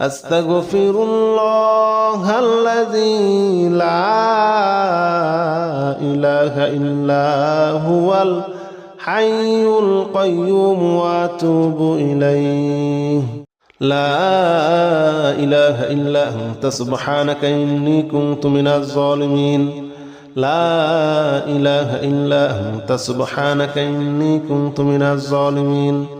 أستغفر الله الذي لا إله إلا هو الحي القيوم وأتوب إليه. لا إله إلا أنت سبحانك إني كنت من الظالمين. لا إله إلا أنت سبحانك إني كنت من الظالمين.